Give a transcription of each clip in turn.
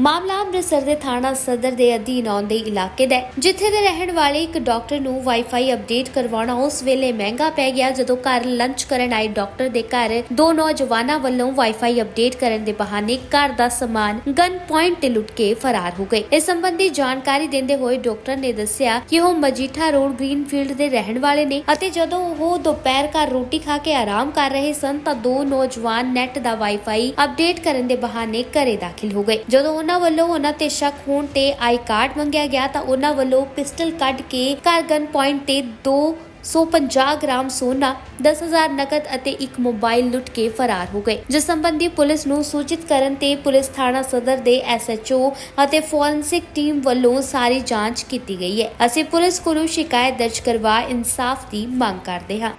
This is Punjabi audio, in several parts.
ਮਾਮਲਾ ਅੰਮ੍ਰਿਤਸਰ ਦੇ ਥਾਣਾ ਸਦਰ ਦੇ ਅਧੀਨ ਆਉਂਦੇ ਇਲਾਕੇ ਦਾ ਹੈ, ਜਿੱਥੇ ਦੇ ਰਹਿਣ ਵਾਲੇ ਇੱਕ ਡਾਕਟਰ ਨੂੰ ਵਾਈਫਾਈ ਅਪਡੇਟ ਕਰਵਾਉਣਾ ਉਸ ਵੇਲੇ ਮਹਿੰਗਾ ਪੈ ਗਿਆ ਜਦੋਂ ਘਰ ਲੰਚ ਕਰਨ ਆਏ ਡਾਕਟਰ ਦੇ ਘਰ ਦੋ ਨੌਜਵਾਨਾਂ ਵੱਲੋਂ ਵਾਈਫਾਈ ਅਪਡੇਟ ਕਰਨ ਦੇ ਬਹਾਨੇ ਘਰ ਦਾ ਸਮਾਨ ਗਨ ਪੁਆਇੰਟ ਤੇ ਲੁੱਟ ਕੇ ਫਰਾਰ ਹੋ ਗਏ। ਇਸ ਸੰਬੰਧੀ ਜਾਣਕਾਰੀ ਦਿੰਦੇ ਹੋਏ ਡਾਕਟਰ ਨੇ ਦੱਸਿਆ ਕਿ ਉਹ ਮਜੀਠਾ ਰੋਡ ਗ੍ਰੀਨਫੀਲਡ ਦੇ ਰਹਿਣ ਵਾਲੇ ਨੇ ਅਤੇ ਜਦੋਂ ਉਹ ਦੁਪਹਿਰ ਘਰ ਰੋਟੀ ਖਾ ਕੇ ਆਰਾਮ ਕਰ ਰਹੇ ਸਨ ਤਾਂ ਦੋ ਨੌਜਵਾਨ ਨੈਟ ਦਾ ਵਾਈਫਾਈ ਅਪਡੇਟ ਕਰਨ ਦੇ ਬਹਾਨੇ ਘਰੇ ਦਾਖਲ ਹੋ ਗਏ। ਜਦੋਂ ਉਹਨਾਂ ਵੱਲੋਂ ਉਹਨਾਂ ਤੇ ਸ਼ੱਕ ਹੋਣ ਤੇ ਆਈ ਕਾਰਡ ਮੰਗਿਆ ਗਿਆ ਤਾਂ ਉਹਨਾਂ ਵੱਲੋਂ ਪਿਸਟਲ ਕੱਢ ਕੇ ਘਰ ਪੁਆਇੰਟ ਤੇ 250 ਗ੍ਰਾਮ ਸੋਨਾ 10000 ਨਕਦ ਅਤੇ ਇੱਕ ਮੋਬਾਈਲ ਲੁੱਟ ਕੇ ਫਰਾਰ ਹੋ ਗਏ। ਜਿਸ ਸੰਬੰਧੀ ਪੁਲਿਸ ਨੂੰ ਸੂਚਿਤ ਕਰਨ ਤੇ ਪੁਲਿਸ ਥਾਣਾ ਸਦਰ ਦੇ ਐਸਐਚਓ ਅਤੇ ਫੋਰੈਂਸਿਕ ਟੀਮ ਵੱਲੋਂ ਸਾਰੀ ਜਾਂਚ ਕੀਤੀ ਗਈ ਹੈ। ਅਸੀਂ ਪੁਲਿਸ ਕੋਲੋਂ ਸ਼ਿਕਾਇਤ ਦਰਜ ਕਰਵਾ ਇਨਸਾਫ ਦੀ ਮੰਗ ਕਰਦੇ ਹਾਂ।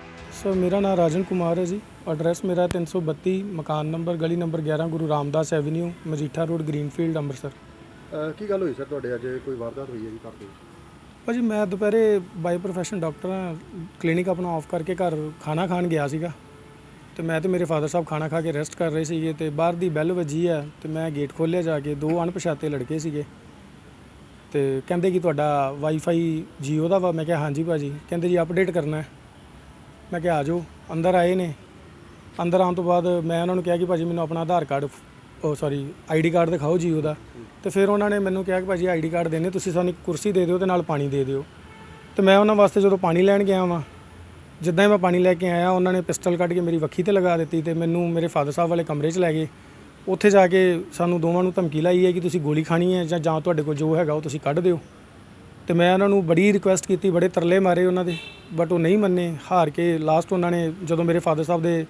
ਸਰ, ਮੇਰਾ ਨਾਮ ਰਾਜਨ ਕੁਮਾਰ ਹੈ ਜੀ। ਐਡਰੈਸ ਮੇਰਾ 332 ਮਕਾਨ ਨੰਬਰ ਗਲੀ number 11 Guru Ramdas avenue Majitha road Greenfield Amritsar. ਅਹ ਕੀ ਗੱਲ ਹੋਈ ਸਰ ਤੁਹਾਡੇ? ਅੱਜ ਕੋਈ ਵਾਰਦਾਤ ਹੋਈ ਹੈ ਜੀ ਘਰ ਦੇ ਵਿੱਚ? ਭਾਜੀ ਮੈਂ ਦੁਪਹਿਰੇ ਬਾਈ ਪ੍ਰੋਫੈਸ਼ਨ ਡਾਕਟਰ ਹਾਂ ਕਲੀਨਿਕ ਆਪਣਾ ਆਫ ਕਰਕੇ ਘਰ ਖਾਣਾ ਖਾਣ ਗਿਆ ਸੀਗਾ। ਤੇ ਮੈਂ ਤੇ ਮੇਰੇ ਫਾਦਰ ਸਾਹਿਬ ਖਾਣਾ ਖਾ ਕੇ ਰੈਸਟ ਕਰ ਰਹੇ ਸੀਗੇ ਤੇ ਬਾਹਰ ਦੀ ਬੈਲ ਵੱਜੀ ਆ ਤੇ ਮੈਂ ਗੇਟ ਖੋਲ੍ਹਿਆ ਜਾ ਕੇ ਦੋ ਅਣਪਛਾਤੇ ਲੜਕੇ ਸੀਗੇ। ਤੇ ਕਹਿੰਦੇ ਕਿ ਤੁਹਾਡਾ ਵਾਈਫਾਈ ਜੀਓ ਦਾ ਵਾ ਮੈਂ ਕਿਹਾ ਹਾਂਜੀ ਭਾਜੀ। ਕਹਿੰਦੇ ਜੀ ਅਪਡੇਟ ਕਰਨਾ ਹੈ। ਮੈਂ ਕਿਹਾ ਆ ਜਾਓ ਅੰਦਰ ਆਏ ਨੇ। ਅੰਦਰ ਆਉਣ ਤੋਂ ਬਾਅਦ ਮੈਂ ਉਹਨਾਂ ਨੂੰ ਕਿਹਾ ਕਿ ਭਾਜੀ ਮੈਨੂੰ ਆਪਣਾ ਆਧਾਰ ਕਾਰਡ, ਉਹ ਸੌਰੀ ਆਈਡੀ ਕਾਰਡ ਦਿਖਾਓ ਜੀ ਉਹਦਾ। ਤੇ ਫਿਰ ਉਹਨਾਂ ਨੇ ਮੈਨੂੰ ਕਿਹਾ ਕਿ ਭਾਜੀ ਆਈਡੀ ਕਾਰਡ ਦੇਣੇ, ਤੁਸੀਂ ਸਾਨੂੰ ਇੱਕ ਕੁਰਸੀ ਦੇ ਦਿਓ ਤੇ ਨਾਲ ਪਾਣੀ ਦੇ ਦਿਓ। ਤੇ ਮੈਂ ਉਹਨਾਂ ਵਾਸਤੇ ਜਦੋਂ ਪਾਣੀ ਲੈਣ ਗਿਆ ਵਾਂ, ਜਿੱਦਾਂ ਹੀ ਮੈਂ ਪਾਣੀ ਲੈ ਕੇ ਆਇਆ, ਉਹਨਾਂ ਨੇ ਪਿਸਟਲ ਕੱਢ ਕੇ ਮੇਰੀ ਵੱਖੀ ਤੇ ਲਗਾ ਦਿੱਤੀ ਤੇ ਮੈਨੂੰ ਮੇਰੇ ਫਾਦਰ ਸਾਹਿਬ ਵਾਲੇ ਕਮਰੇ 'ਚ ਲੈ ਗਏ। ਉੱਥੇ ਜਾ ਕੇ ਸਾਨੂੰ ਦੋਵਾਂ ਨੂੰ ਧਮਕੀ ਲਾਈ ਹੈ ਕਿ ਤੁਸੀਂ ਗੋਲੀ ਖਾਣੀ ਹੈ ਜਾਂ ਜਾਂ ਤੁਹਾਡੇ ਕੋਲ ਜੋ ਹੈਗਾ ਉਹ ਤੁਸੀਂ ਕੱਢ ਦਿਓ। ਤੇ ਮੈਂ ਉਹਨਾਂ ਨੂੰ ਬੜੀ ਰਿਕੁਐਸਟ ਕੀਤੀ, ਬੜੇ ਤਰਲੇ ਮਾਰੇ ਉਹਨਾਂ ਦੇ ਬਟ ਉਹ ਨਹੀਂ ਮੰਨੇ। ਹਾਰ ਕੇ ਲਾਸਟ ਉਹਨਾਂ ਨੇ ਜਦੋਂ ਮੇਰੇ ਫਾਦਰ ਸਾਹਿਬ ਦੇ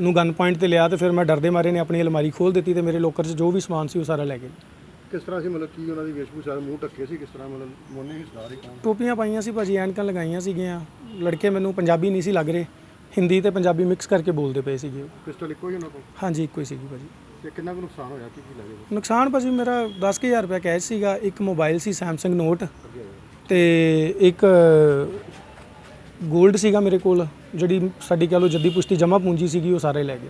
ਨੂੰ ਗਨ ਪੁਆਇੰਟ ਤੇ ਲਿਆ ਤੇ ਫਿਰ ਮੈਂ ਡਰਦੇ ਮਾਰੇ ਨੇ ਆਪਣੀ ਅਲਮਾਰੀ ਖੋਲ ਦਿੱਤੀ ਤੇ ਮੇਰੇ ਲੋਕਰ 'ਚ ਜੋ ਵੀ ਸਮਾਨ ਸੀ ਉਹ ਸਾਰਾ ਲੈ ਗਏ। ਕਿਸ ਤਰ੍ਹਾਂ ਸੀ ਮਤਲਬ ਕੀ ਉਹਨਾਂ ਦੀ ਵੇਸ਼ਭੂਸ਼ਾ ਮੂੰਹ ਢੱਕੇ ਸੀ ਕਿਸ ਤਰ੍ਹਾਂ ਮਤਲਬ ਮੋਨੇ ਹੀ ਸਾਰੀ ਕੌਣ? ਟੋਪੀਆਂ ਪਾਈਆਂ ਸੀ ਭਾਜੀ ਐਨਕਾਂ ਲਗਾਈਆਂ ਸੀਗੀਆਂ। ਲੜਕੇ ਮੈਨੂੰ ਪੰਜਾਬੀ ਨਹੀਂ ਸੀ ਲੱਗ ਰਹੇ। ਹਿੰਦੀ ਤੇ ਪੰਜਾਬੀ ਮਿਕਸ ਕਰਕੇ ਬੋਲਦੇ ਪਏ ਸੀਗੇ ਉਹ। ਪਿਸਟਲ ਇੱਕੋ ਹੀ ਉਹਨਾਂ ਕੋਲ? ਹਾਂਜੀ ਇੱਕੋ ਹੀ ਸੀਗੀ ਭਾਜੀ। ਤੇ ਕਿੰਨਾ ਕੁ ਨੁਕਸਾਨ ਹੋਇਆ? ਕੀ ਕੀ ਲੱਗੇ ਨੁਕਸਾਨ ਭਾਜੀ ਮੇਰਾ 10000 ਰੁਪਏ ਕੈਸ਼ ਸੀਗਾ ਇੱਕ ਮੋਬਾਈਲ ਸੀ Samsung Note ਤੇ ਇੱਕ 골ਡ ਸੀਗਾ ਮੇਰੇ ਕੋਲ ਜਿਹੜੀ ਸਾਡੀ ਕਹ ਲਓ ਜੱਦੀ ਪੁਸ਼ਤੀ ਜਮਾ ਪੂੰਜੀ ਸੀਗੀ ਉਹ ਸਾਰੇ ਲੈ ਗਏ।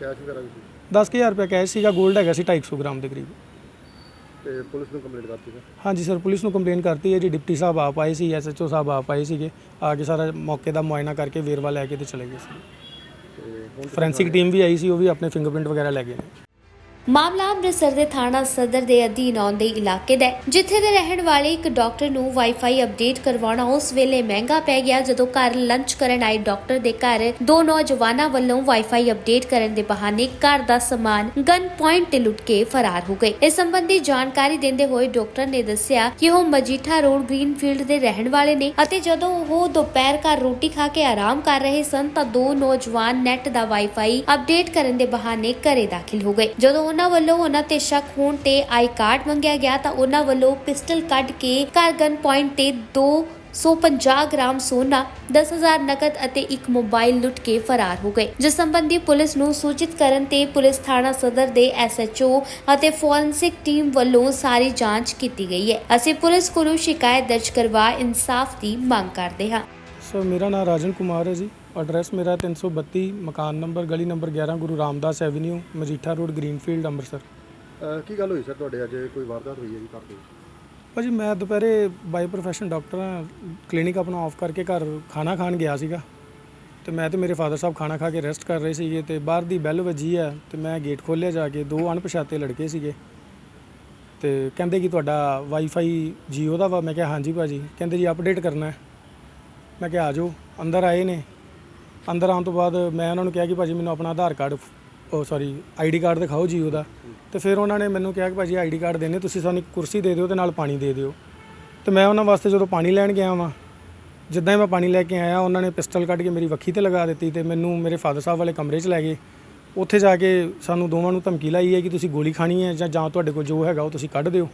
ਕੈਸ਼ ਵਗੈਰਾ ਵੀ ਸੀ? 10000 ਰੁਪਏ ਕੈਸ਼ ਸੀਗਾ 골ਡ ਹੈਗਾ ਸੀ 250 ਗ੍ਰਾਮ ਦੇ ਕਰੀਬ। ਤੇ ਪੁਲਿਸ ਨੂੰ ਕੰਪਲੇਂਟ ਕਰਤੀ ਸਰ ਹਾਂਜੀ ਸਰ ਪੁਲਿਸ ਨੂੰ ਕੰਪਲੇਨ ਕਰਤੀ ਹੈ ਜੀ ਡਿਪਟੀ ਸਾਹਿਬ ਆਪ ਆਏ ਸੀ ਐਸਐਚਓ ਸਾਹਿਬ ਆਪ ਆਏ ਸੀਗੇ ਆ ਕੇ ਸਾਰਾ ਮੌਕੇ ਦਾ ਮੁਆਇਨਾ ਕਰਕੇ ਵੇਰਵਾ ਲੈ ਕੇ ਤੇ ਚਲੇ ਗਏ ਸੀ। ਤੇ ਹੁਣ ਫੋਰੈਂਸਿਕ ਟੀਮ ਵੀ ਆਈ ਸੀ ਉਹ ਵੀ ਆਪਣੇ ਫਿੰਗਰਪ੍ਰਿੰਟ ਵਗੈਰਾ ਲੈ ਗਏ ਨੇ। ਮਾਮਲਾ ਅੰਮ੍ਰਿਤਸਰ ਦੇ ਥਾਣਾ ਸਦਰ ਦੇ ਅਧੀਨ ਆਉਂਦੇ ਇਲਾਕੇ ਦਾ ਹੈ, ਜਿੱਥੇ ਦੇ ਰਹਿਣ ਵਾਲੇ ਇੱਕ ਡਾਕਟਰ ਨੂੰ ਵਾਈਫਾਈ ਅਪਡੇਟ ਕਰਵਾਉਣਾ ਉਸ ਵੇਲੇ ਮਹਿੰਗਾ ਪੈ ਗਿਆ ਜਦੋਂ ਘਰ ਲੰਚ ਕਰਨ ਆਏ ਡਾਕਟਰ ਦੇ ਘਰ ਦੋ ਨੌਜਵਾਨਾਂ ਵੱਲੋਂ ਵਾਈਫਾਈ ਅਪਡੇਟ ਕਰਨ ਦੇ ਬਹਾਨੇ ਘਰ ਦਾ ਸਮਾਨ ਗਨ ਪੁਆਇੰਟ ਤੇ ਲੁੱਟ ਕੇ ਫਰਾਰ ਹੋ ਗਏ। ਇਸ ਸੰਬੰਧੀ ਜਾਣਕਾਰੀ ਦਿੰਦੇ ਹੋਏ ਡਾਕਟਰ ਨੇ ਦੱਸਿਆ ਕਿ ਉਹ ਮਜੀਠਾ ਰੋਡ ਗ੍ਰੀਨਫੀਲਡ ਦੇ ਰਹਿਣ ਵਾਲੇ ਨੇ ਅਤੇ ਜਦੋਂ ਉਹ ਦੁਪਹਿਰ ਘਰ ਰੋਟੀ ਖਾ ਕੇ ਆਰਾਮ ਕਰ ਰਹੇ ਸਨ ਤਾਂ ਦੋ ਨੌਜਵਾਨ ਨੈਟ ਦਾ ਵਾਈਫਾਈ ਅਪਡੇਟ ਕਰਨ ਦੇ ਬਹਾਨੇ ਘਰੇ ਦਾਖਲ ਹੋ ਗਏ। ਜਦੋਂ ਉਹਨਾਂ ਵੱਲੋਂ ਉਹਨਾਂ ਤੇ ਸ਼ੱਕ ਹੋਣ ਤੇ ਆਈ ਕਾਰਡ ਮੰਗਿਆ ਗਿਆ ਤਾਂ ਉਹਨਾਂ ਵੱਲੋਂ ਪਿਸਟਲ ਕੱਢ ਕੇ ਘਰ ਪੁਆਇੰਟ ਤੇ 250 ਗ੍ਰਾਮ ਸੋਨਾ 10000 ਨਕਦ ਅਤੇ ਇੱਕ ਮੋਬਾਈਲ ਲੁੱਟ ਕੇ ਫਰਾਰ ਹੋ ਗਏ। ਜਿਸ ਸੰਬੰਧੀ ਪੁਲਿਸ ਨੂੰ ਸੂਚਿਤ ਕਰਨ ਤੇ ਪੁਲਿਸ ਥਾਣਾ ਸਦਰ ਦੇ ਐਸਐਚਓ ਅਤੇ ਫੋਰੈਂਸਿਕ ਟੀਮ ਵੱਲੋਂ ਸਾਰੀ ਜਾਂਚ ਕੀਤੀ ਗਈ ਹੈ। ਅਸੀਂ ਪੁਲਿਸ ਕੋਲੋਂ ਸ਼ਿਕਾਇਤ ਦਰਜ ਕਰਵਾ ਇਨਸਾਫ ਦੀ ਮੰਗ ਕਰਦੇ ਹਾਂ। ਸਰ, ਮੇਰਾ ਨਾਮ ਰਾਜਨ ਕੁਮਾਰ ਹੈ ਜੀ। ਐਡਰੈਸ ਮੇਰਾ 332 ਮਕਾਨ ਨੰਬਰ ਗਲੀ number 11 Guru Ramdas avenue Majitha road Greenfield Amritsar. ਅਹ ਕੀ ਗੱਲ ਹੋਈ ਸਰ ਤੁਹਾਡੇ? ਅੱਜ ਕੋਈ ਵਾਰਦਾਤ ਹੋਈ ਹੈ ਜੀ ਘਰ ਦੇ ਵਿੱਚ? ਭਾਜੀ ਮੈਂ ਦੁਪਹਿਰੇ ਬਾਈ ਪ੍ਰੋਫੈਸ਼ਨ ਡਾਕਟਰ ਹਾਂ ਕਲੀਨਿਕ ਆਪਣਾ ਆਫ ਕਰਕੇ ਘਰ ਖਾਣਾ ਖਾਣ ਗਿਆ ਸੀਗਾ। ਤੇ ਮੈਂ ਤੇ ਮੇਰੇ ਫਾਦਰ ਸਾਹਿਬ ਖਾਣਾ ਖਾ ਕੇ ਰੈਸਟ ਕਰ ਰਹੇ ਸੀਗੇ ਤੇ ਬਾਹਰ ਦੀ ਬੈਲ ਵੱਜੀ ਆ ਤੇ ਮੈਂ ਗੇਟ ਖੋਲ੍ਹਿਆ ਜਾ ਕੇ ਦੋ ਅਣਪਛਾਤੇ ਲੜਕੇ ਸੀਗੇ। ਤੇ ਕਹਿੰਦੇ ਕਿ ਤੁਹਾਡਾ ਵਾਈਫਾਈ ਜੀਓ ਦਾ ਵਾ? ਮੈਂ ਕਿਹਾ ਹਾਂਜੀ ਭਾਜੀ। ਕਹਿੰਦੇ ਜੀ ਅਪਡੇਟ ਕਰਨਾ ਹੈ। ਮੈਂ ਕਿਹਾ ਆ ਜਾਓ ਅੰਦਰ ਆਏ ਨੇ। ਅੰਦਰ ਆਉਣ ਤੋਂ ਬਾਅਦ ਮੈਂ ਉਹਨਾਂ ਨੂੰ ਕਿਹਾ ਕਿ ਭਾਜੀ ਮੈਨੂੰ ਆਪਣਾ ਆਧਾਰ ਕਾਰਡ, ਉਹ ਸੌਰੀ ਆਈਡੀ ਕਾਰਡ ਦਿਖਾਓ ਜੀ ਉਹਦਾ। ਤੇ ਫਿਰ ਉਹਨਾਂ ਨੇ ਮੈਨੂੰ ਕਿਹਾ ਕਿ ਭਾਜੀ ਆਈਡੀ ਕਾਰਡ ਦੇਣੇ ਤੁਸੀਂ ਸਾਨੂੰ ਇੱਕ ਕੁਰਸੀ ਦੇ ਦਿਓ ਤੇ ਨਾਲ ਪਾਣੀ ਦੇ ਦਿਓ। ਤੇ ਮੈਂ ਉਹਨਾਂ ਵਾਸਤੇ ਜਦੋਂ ਪਾਣੀ ਲੈਣ ਗਿਆ ਵਾਂ, ਜਿੱਦਾਂ ਹੀ ਮੈਂ ਪਾਣੀ ਲੈ ਕੇ ਆਇਆ, ਉਹਨਾਂ ਨੇ ਪਿਸਟਲ ਕੱਢ ਕੇ ਮੇਰੀ ਵੱਖੀ ਤੇ ਲਗਾ ਦਿੱਤੀ ਤੇ ਮੈਨੂੰ ਮੇਰੇ ਫਾਦਰ ਸਾਹਿਬ ਵਾਲੇ ਕਮਰੇ 'ਚ ਲੈ ਗਏ। ਉੱਥੇ ਜਾ ਕੇ ਸਾਨੂੰ ਦੋਵਾਂ ਨੂੰ ਧਮਕੀ ਲਾਈ ਹੈ ਕਿ ਤੁਸੀਂ ਗੋਲੀ ਖਾਣੀ ਹੈ ਜਾਂ ਜਾਂ ਤੁਹਾਡੇ ਕੋਲ ਜੋ ਹੈਗਾ ਉਹ ਤੁਸੀਂ ਕੱਢ ਦਿਓ।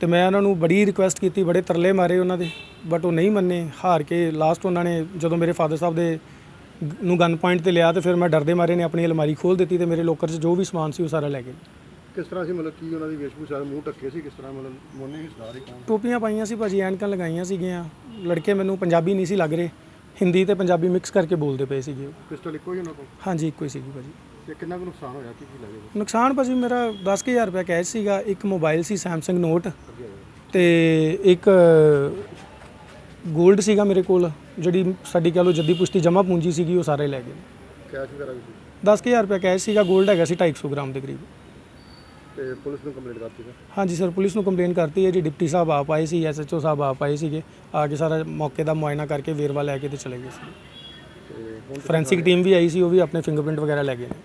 ਤੇ ਮੈਂ ਉਹਨਾਂ ਨੂੰ ਬੜੀ ਰਿਕੁਐਸਟ ਕੀਤੀ, ਬੜੇ ਤਰਲੇ ਮਾਰੇ ਉਹਨਾਂ ਦੇ ਬਟ ਉਹ ਨਹੀਂ ਮੰਨੇ। ਹਾਰ ਕੇ ਲਾਸਟ ਉਹਨਾਂ ਨੇ ਜਦੋਂ ਮੇਰੇ ਫਾਦਰ ਸਾਹਿਬ ਦੇ ਨੂੰ ਗਨ ਪੁਆਇੰਟ ਤੇ ਲਿਆ ਤੇ ਫਿਰ ਮੈਂ ਡਰਦੇ ਮਾਰੇ ਨੇ ਆਪਣੀ ਅਲਮਾਰੀ ਖੋਲ ਦਿੱਤੀ ਤੇ ਮੇਰੇ ਲੋਕਰ 'ਚ ਜੋ ਵੀ ਸਮਾਨ ਸੀ ਉਹ ਸਾਰਾ ਲੈ ਗਏ। ਕਿਸ ਤਰ੍ਹਾਂ ਸੀ ਮਤਲਬ ਕੀ ਉਹਨਾਂ ਦੀ ਵੇਸ਼ਭੂਸ਼ਾ ਮੂੰਹ ਢੱਕੇ ਸੀ ਕਿਸ ਤਰ੍ਹਾਂ ਮਤਲਬ ਮੋਨੇ ਹੀ ਸਾਰੀ ਕੌਣ? ਟੋਪੀਆਂ ਪਾਈਆਂ ਸੀ ਭਾਜੀ ਐਨਕਾਂ ਲਗਾਈਆਂ ਸੀਗੀਆਂ। ਲੜਕੇ ਮੈਨੂੰ ਪੰਜਾਬੀ ਨਹੀਂ ਸੀ ਲੱਗ ਰਹੇ। ਹਿੰਦੀ ਤੇ ਪੰਜਾਬੀ ਮਿਕਸ ਕਰਕੇ ਬੋਲਦੇ ਪਏ ਸੀਗੇ ਉਹ। ਪਿਸਟਲ ਇੱਕੋ ਹੀ ਉਹਨਾਂ ਕੋਲ? ਹਾਂਜੀ ਇੱਕੋ ਹੀ ਸੀਗੀ ਭਾਜੀ। ਤੇ ਕਿੰਨਾ ਕੁ ਨੁਕਸਾਨ ਹੋਇਆ? ਕੀ ਕੀ ਲੱਗੇ ਨੁਕਸਾਨ ਭਾਜੀ ਮੇਰਾ 10000 ਰੁਪਏ ਕੈਸ਼ ਸੀਗਾ। ਇੱਕ ਮੋਬਾਈਲ ਸੀ Samsung Note ਤੇ ਇੱਕ 골ਡ ਸੀਗਾ ਮੇਰੇ ਕੋਲ ਜਿਹੜੀ ਸਾਡੀ ਕਹ ਲਓ ਜੱਦੀ ਪੁਸ਼ਤੀ ਜਮਾ ਪੂੰਜੀ ਸੀਗੀ ਉਹ ਸਾਰੇ ਲੈ ਗਏ। ਕੈਸ਼ ਵਗੈਰਾ ਵੀ ਸੀ 10000 ਰੁਪਏ ਕੈਸ਼ ਸੀਗਾ 골ਡ ਹੈਗਾ ਸੀ 250 ਗ੍ਰਾਮ ਦੇ ਕਰੀਬ। ਤੇ ਪੁਲਿਸ ਨੂੰ ਕੰਪਲੇਂਟ ਕਰਤੀ ਸਰ ਹਾਂਜੀ ਸਰ ਪੁਲਿਸ ਨੂੰ ਕੰਪਲੇਨ ਕਰਤੀ ਹੈ ਜੀ ਡਿਪਟੀ ਸਾਹਿਬ ਆਪ ਆਏ ਸੀ ਐਸਐਚਓ ਸਾਹਿਬ ਆਪ ਆਏ ਸੀਗੇ ਆ ਕੇ ਸਾਰਾ ਮੌਕੇ ਦਾ ਮੁਆਇਨਾ ਕਰਕੇ ਵੇਰਵਾ ਲੈ ਕੇ ਤੇ ਚਲੇ ਗਏ ਸੀ। ਤੇ ਹੁਣ ਫੋਰੈਂਸਿਕ ਟੀਮ ਵੀ ਆਈ ਸੀ ਉਹ ਵੀ ਆਪਣੇ ਫਿੰਗਰਪ੍ਰਿੰਟ ਵਗੈਰਾ ਲੈ ਗਏ ਨੇ।